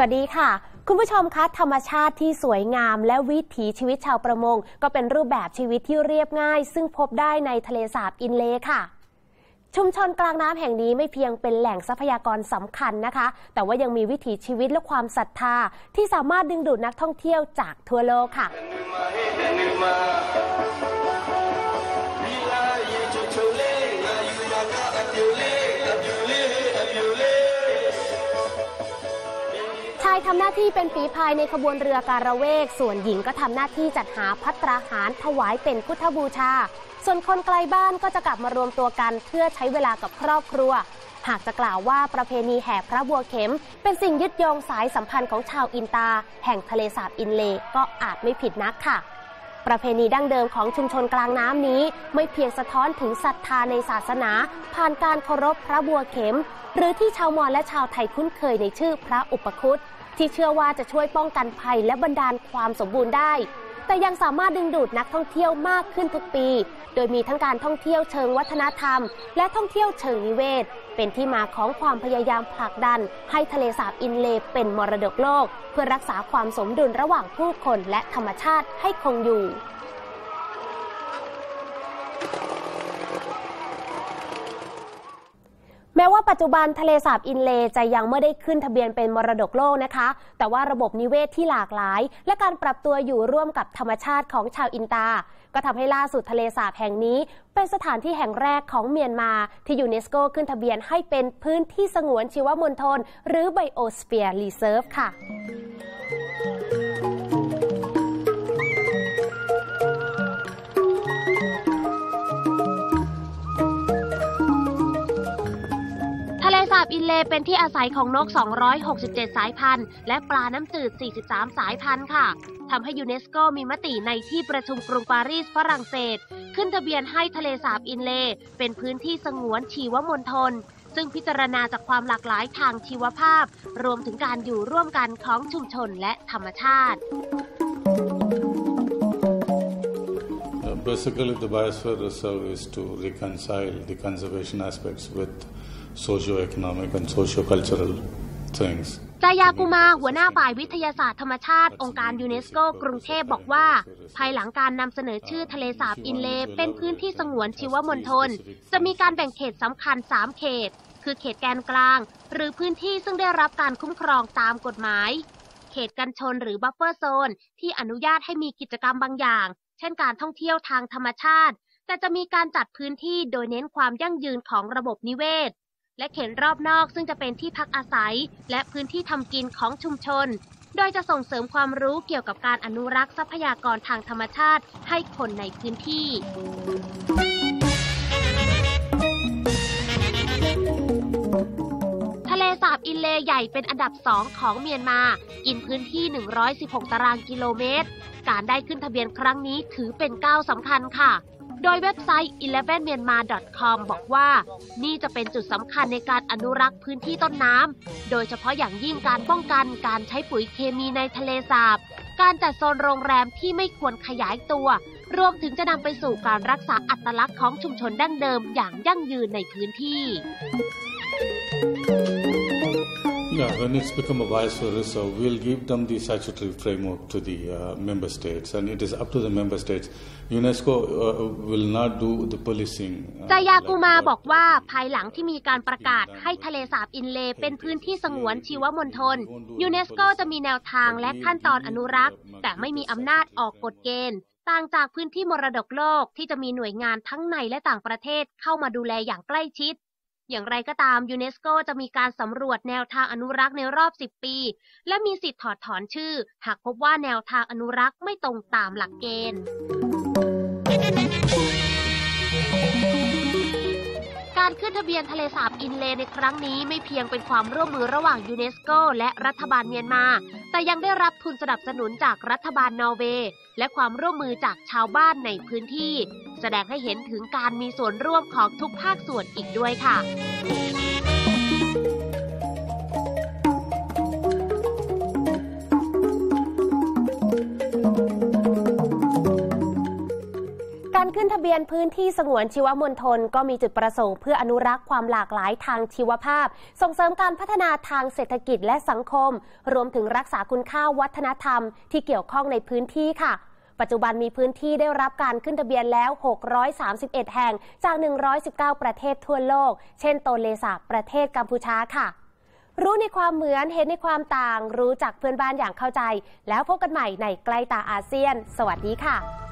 สวัสดีค่ะ คุณผู้ชมคะธรรมชาติที่สวยงาม และวิถีชีวิตชาวประมง ก็เป็นรูปแบบชีวิตที่เรียบง่าย ซึ่งพบได้ในทะเลสาบอินเลค่ะ ชุมชนกลางน้ำแห่งนี้ไม่เพียงเป็นแหล่งทรัพยากรสำคัญนะคะ แต่ว่ายังมีวิถีชีวิตและความศรัทธา ที่สามารถดึงดูดนักท่องเที่ยวจากทั่วโลกค่ะายทำหน้าที่เป็นฝีพายในขบวนเรือการะเวก ส่วนหญิงก็ทำหน้าที่จัดหาพัตตราหารถวายเป็นพุทธบูชา ส่วนคนไกลบ้านก็จะกลับมารวมตัวกันเพื่อใช้เวลากับครอบครัว หากจะกล่าวว่าประเพณีแห่พระบัวเข็ม เป็นสิ่งยึดโยงสายสัมพันธ์ของชาวอินตา แห่งทะเลสาบอินเลก็อาจไม่ผิดนักค่ะประเพณีดั้งเดิมของชุมชนกลางน้ำนี้ ไม่เพียงสะท้อนถึงศรัทธาในศาสนา ผ่านการเคารพพระบัวเข็ม หรือที่ชาวมอญและชาวไทยคุ้นเคยในชื่อพระอุปคุต ที่เชื่อว่าจะช่วยป้องกันภัยและบรรดาลความสมบูรณ์ได้ แต่ยังสามารถดึงดูดนักท่องเที่ยวมากขึ้นทุกปี โดยมีทั้งการท่องเที่ยวเชิงวัฒนธรรม และท่องเที่ยวเชิงนิเวศ เป็นที่มาของความพยายามผลักดัน ให้ทะเลสาบอินเลเป็นมรดกโลก เพื่อรักษาความสมดุลระหว่างผู้คนและธรรมชาติให้คงอยู่ แม้ว่าปัจจุบันทะเลสาบอินเลจะยังไม่ได้ขึ้นทะเบียนเป็นมรดกโลกนะคะ แต่ว่าระบบนิเวศที่หลากหลาย และการปรับตัวอยู่ร่วมกับธรรมชาติของชาวอินตา ก็ทำให้ล่าสุดทะเลสาบแห่งนี้ เป็นสถานที่แห่งแรกของเมียนมา ที่ยูเนสโกขึ้นทะเบียนให้เป็นพื้นที่สงวนชีวมณฑลหรือไบโอสเฟียร์รีเซิร์ฟค่ะ เป็นที่อาศัยของนก 267 สายพันธุ์ และปลาน้ำจืด 43 สายพันธุ์ค่ะทำให้ยูเนสโกมีมติในที่ประชุมกรุงปารีสฝรั่งเศส ขึ้นทะเบียนให้ทะเลสาบอินเล เป็นพื้นที่สงวนชีวมณฑลซึ่งพิจารณาจากความหลากหลายทางชีวภาพ รวมถึงการอยู่ร่วมกันของชุมชนและธรรมชาติ Basically, the biosphere reserve is to reconcile the conservation aspects with socio-economic and socio-cultural things. จายากุมาหัวหน้าฝ่ายวิทยาศาสตร์ธรรมชาติ องค์การยูเนสโกกรุงเทพบอกว่า ภายหลังการนำเสนอชื่อทะเลสาบอินเลเป็นพื้นที่สงวนชีวมณฑลจะมีการแบ่งเขตสำคัญ 3 เขต คือเขตแกนกลาง หรือพื้นที่ซึ่งได้รับการคุ้มครองตามกฎหมาย เขตกันชนหรือบัฟเฟอร์โซน ที่อนุญาตให้มีกิจกรรมบางอย่าง เช่นการท่องเที่ยวทางธรรมชาติ แต่จะมีการจัดพื้นที่โดยเน้นความยั่งยืนของระบบนิเวศ และเขตรอบนอกซึ่งจะเป็นที่พักอาศัย และพื้นที่ทำกินของชุมชน โดยจะส่งเสริมความรู้เกี่ยวกับการอนุรักษ์ทรัพยากรทางธรรมชาติให้คนในพื้นที่ทะเลสาบอินเลใหญ่เป็นอันดับ 2 ของเมียนมา กินพื้นที่ 116 ตารางกิโลเมตร การได้ขึ้นทะเบียนครั้งนี้ถือเป็นก้าวสำคัญค่ะ โดยเว็บไซต์ 11myanmar.com บอกว่า นี่จะเป็นจุดสำคัญในการอนุรักษ์พื้นที่ต้นน้ำ โดยเฉพาะอย่างยิ่งการป้องกันการใช้ปุ๋ยเคมีในทะเลสาบ การจัดโซนโรงแรมที่ไม่ควรขยายตัว รวมถึงจะนำไปสู่การรักษาอัตลักษณ์ของชุมชนดั้งเดิมอย่างยั่งยืนในพื้นที่ Yeah, when it's become a biosphere reserve, we'll give them the statutory framework to the uh, member states, and it is up to the member states. UNESCO uh, will not do the policing. uh, จายากูมา like, uh, บอกว่าภายหลังที่มีการประกาศให้ทะเลสาบอินเลย์เป็นพื้นที่สงวนชีวมณฑลยูเนสโกจะมีแนวทางและขั้นตอนอนุรักษ์ แต่ไม่มีอำนาจออกกฎเกณฑ์ต่างจากพื้นที่มรดกโลกที่จะมีหน่วยงานทั้งในและต่างประเทศเข้ามาดูแลอย่างใกล้ชิด อย่างไรก็ตามยูเนสโกจะมีการสำรวจแนวทางอนุรักษ์ในรอบ 10 ปี และมีสิทธิ์ถอดถอนชื่อ หากพบว่าแนวทางอนุรักษ์ไม่ตรงตามหลักเกณฑ์การขึ้นทะเบียนทะเลสาบอินเลในครั้งนี้ไม่เพียงเป็นความร่วมมือระหว่างยูเนสโกและรัฐบาลเมียนมา แต่ยังได้รับทุนสนับสนุนจากรัฐบาลนอร์เวย์และความร่วมมือจากชาวบ้านในพื้นที่ แสดงให้เห็นถึงการมีส่วนร่วมของทุกภาคส่วนอีกด้วยค่ะการขึ้นทะเบียนพื้นที่สงวนชีวมณฑลก็มีจุดประสงค์เพื่ออนุรักษ์ความหลากหลายทางชีวภาพ ส่งเสริมการพัฒนาทางเศรษฐกิจและสังคม รวมถึงรักษาคุณค่าวัฒนธรรมที่เกี่ยวข้องในพื้นที่ค่ะ ปัจจุบันมีพื้นที่ได้รับการขึ้นทะเบียนแล้ว 631 แห่งจาก 119 ประเทศทั่วโลก เช่น โตเลสาประเทศกัมพูชาค่ะ รู้ในความเหมือนเห็นในความต่าง รู้จักเพื่อนบ้านอย่างเข้าใจ แล้วพบกันใหม่ในใกล้ตาอาเซียน สวัสดีค่ะ